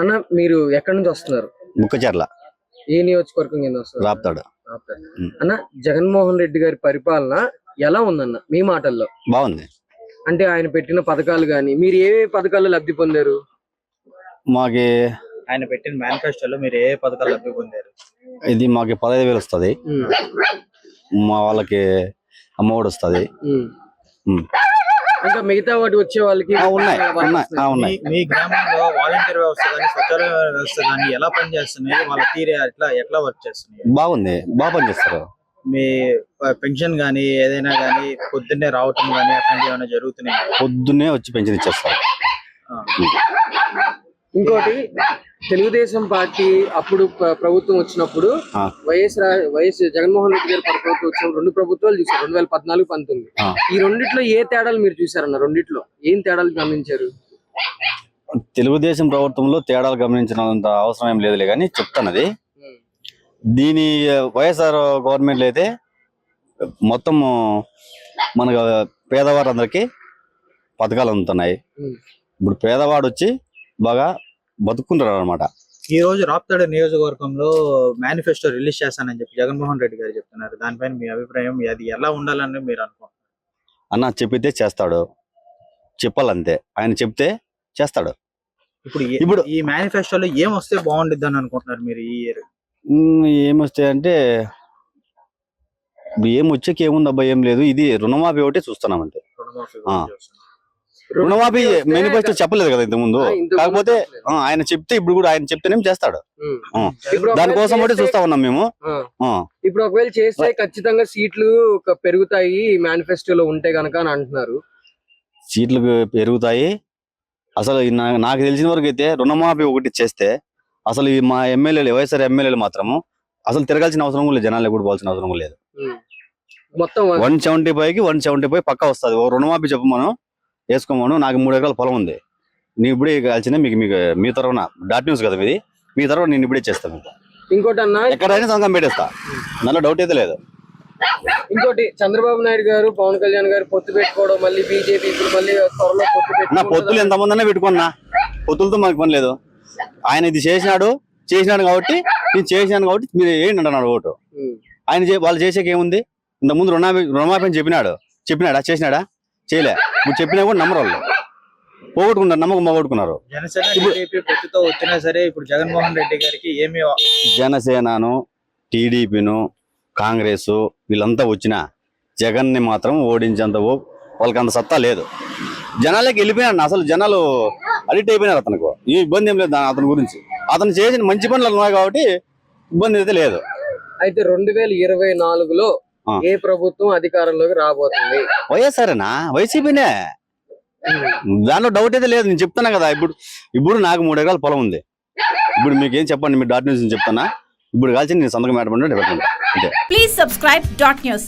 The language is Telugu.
అన్న మీరు ఎక్కడి నుంచి వస్తున్నారు? ముక్కచెర్ల. ఏ నియోజకవర్గం కింద వస్తున్నారు? రాపుతాడు. అన్న జగన్మోహన్ రెడ్డి గారి పరిపాలన ఎలా ఉందన్న మీ మాటల్లో? బాగుంది. అంటే ఆయన పెట్టిన పథకాలు గాని మీరు ఏ పథకాలు లబ్ధి పొందారు? మాకి ఆయన పెట్టిన మేనిఫెస్టోలో మీరు ఏ పథకాలు లబ్ధి పొందారు? ఇది మాకి పదహైదు వేలు వస్తుంది. మా వాళ్ళకి అమ్మఒడి వస్తుంది. ఇంకా మిగతా వాటి వచ్చే వాళ్ళకి ఉన్నాయి. మీ ఉన్నాయి. మీ గ్రామంలో వాలంటీర్ వ్యవస్థ కానీ సచివాలయ వ్యవస్థ కానీ ఎలా పనిచేస్తున్నాయి? వాళ్ళ తీరే ఎట్లా ఎట్లా వర్క్ చేస్తున్నాయి? బాగుంది. బాగా పనిచేస్తారు. మీ పెన్షన్ కానీ ఏదైనా కానీ పొద్దున్నే రావటం కానీ అట్లాంటివి ఏమైనా జరుగుతున్నాయి? పొద్దున్నే వచ్చి పెన్షన్ ఇచ్చేస్తారు. ఇంకోటి తెలుగుదేశం పార్టీ అప్పుడు ప్ర- ప్రభుత్వం వచ్చినప్పుడు. వైఎస్ వైఎస్ జగన్మోహన్ రెడ్డి గారి ప్రభుత్వం వచ్చిన రెండు ప్రభుత్వాలు చూసారు రెండు వేల పద్నాలుగు పంతొమ్మిది. ఈ రెండిట్లో ఏ తేడాలు మీరు చూసారన్న రెండిట్లో ఏం తేడాలు గమనించారు తెలుగుదేశం ప్రభుత్వంలో తేడాలు గమనించినంత అవసరం ఏం లేదులే కానీ చెప్తానది దీని వైఎస్ఆర్ గవర్నమెంట్లో అయితే మొత్తం మనకు పేదవారందరికీ పథకాలు అందుతున్నాయి. ఇప్పుడు పేదవాడు వచ్చి బాగా బతుకుంటున్నారు అనమాట ఈ రోజు రాప్తాడు నియోజకవర్గంలో మేనిఫెస్టో రిలీజ్ చేస్తానని చెప్పి జగన్మోహన్ రెడ్డి గారు చెప్తున్నారు. దానిపైన మీ అభిప్రాయం అది ఎలా ఉండాలని మీరు అనుకుంటున్నారు? అన్న చెప్పితే చేస్తాడు. చెప్పాలంతే. ఆయన చెప్తే చేస్తాడు. ఇప్పుడు ఇప్పుడు- ఈ మేనిఫెస్టోలో ఏం వస్తే బాగుండిద్ది అని అనుకుంటున్నారు మీరు ఈ ఇయర్ ఏమొస్తాయంటే ఇప్పుడు ఏం వచ్చాక ఏముంది అబ్బా ఏం లేదు. ఇది రుణమాఫీ ఒకటి చూస్తున్నాం అంతే. రుణమాఫీ మేనిఫెస్టో చెప్పలేదు కదా ఇంతకు ముందు ఆ, ఇంతకు ముందు కాకపోతే ఆయన చెప్తే ఇప్పుడు కూడా ఆయన చెప్తేనేం చేస్తాడు. దానికోసం ఒకటి చేస్తే- ఉన్నాం మేము. ఇప్పుడు ఒకవేళ చేస్తే ఖచ్చితంగా సీట్లు పెరుగుతాయి మేనిఫెస్టోలో ఉంటే గనక అని అంటున్నారు. సీట్లు పెరుగుతాయి. అసలు నాకు తెలిసిన వరకు అయితే రుణమాఫీ ఒకటి చేస్తే అసలు మా ఎమ్మెల్యేలు వైఎస్ఆర్ ఎమ్మెల్యేలు మాత్రము అసలు తిరగాల్సిన అవసరం కూడా లేదు. జనాలు కూడా పోవాల్సిన అవసరం కూడా లేదు. మొత్తం వన్ సెవెంటీ ఫైవ్కి వన్ సెవెంటీ ఫైవ్ పక్కా వస్తుంది. రుణమాఫీ చెప్పమను వేసుకోమను నాకు మూడు ఎకరాల పొలం ఉంది. నీ ఇప్పుడే కాల్చిందే మీకు మీకు మీ తరఫున డాట్ న్యూస్ కదా మీది? మీ తరఫున నేను ఇప్పుడే చేస్తాను. మీకు ఇంకోటి అన్న ఎక్కడైనా సంఘం పెట్టేస్తా. నల్ల డౌట్ అయితే లేదు. ఇంకోటి చంద్రబాబు నాయుడు గారు పవన్ కళ్యాణ్ గారు పొత్తు పెట్టుకోవడం మళ్ళీ బీజేపీ ఇప్పుడు మళ్ళీ త్వరలో పొత్తు నా పొత్తులు పెట్టుకోవడం ఎంతమంది అన్నా పెట్టుకున్నా. పొత్తులతో మనకు పని లేదు. ఆయన ఇది చేసినాడు చేసినాడు కాబట్టి నేను చేసినాను కాబట్టి మీరు ఏంటి అంటున్నాడు ఓటు. ఆయన వాళ్ళు చేసేకి ఏముంది? ఇంత ముందు రుణమాఫీ రుణమాఫీ అని చెప్పినాడు. చెప్పినాడా? చేసినాడా? చేయలే. ఇప్పుడు చెప్పినా కూడా నమ్మరు వాళ్ళు. పోగొట్టుకున్నారు నమ్మకం పోగొట్టుకున్నారు. జనసేన టీడీపీ పొత్తుతో వచ్చినా సరే ఇప్పుడు జగన్మోహన్ రెడ్డి గారికి ఏమి జనసేనను టీడీపీను కాంగ్రెస్ వీళ్ళంతా వచ్చినా జగన్ని మాత్రం ఓడించేంత ఓ- వాళ్ళకి అంత సత్తా లేదు. జనాలకి వెళ్ళిపోయినాడు అసలు జనాలు అడిక్ట్ అయిపోయినారు అతనికి. ఈ ఇబ్బంది ఏం లేదు అతని గురించి. అతను చేసిన మంచి పనులు ఉన్నాయి కాబట్టి ఇబ్బంది అయితే లేదు. అయితే రెండు వేల ఇరవై నాలుగులో. ఏ ప్రభుత్వం అధికారంలోకి రాబోతుంది? వైఎస్ఆర్నా? వైసీపీనే? దాంట్లో డౌట్ అయితే లేదు. నేను చెప్తాను కదా ఇప్పుడు ఇప్పుడు నాకు మూడు ఎకరాల పొలం ఉంది. ఇప్పుడు మీకు ఏం చెప్పండి? మీరు డాట్ న్యూస్ చెప్తానా ఇప్పుడు కాల్చి నేను సంతకం పెట్టమంటే పెట్టండి అంతే. Please subscribe dot news.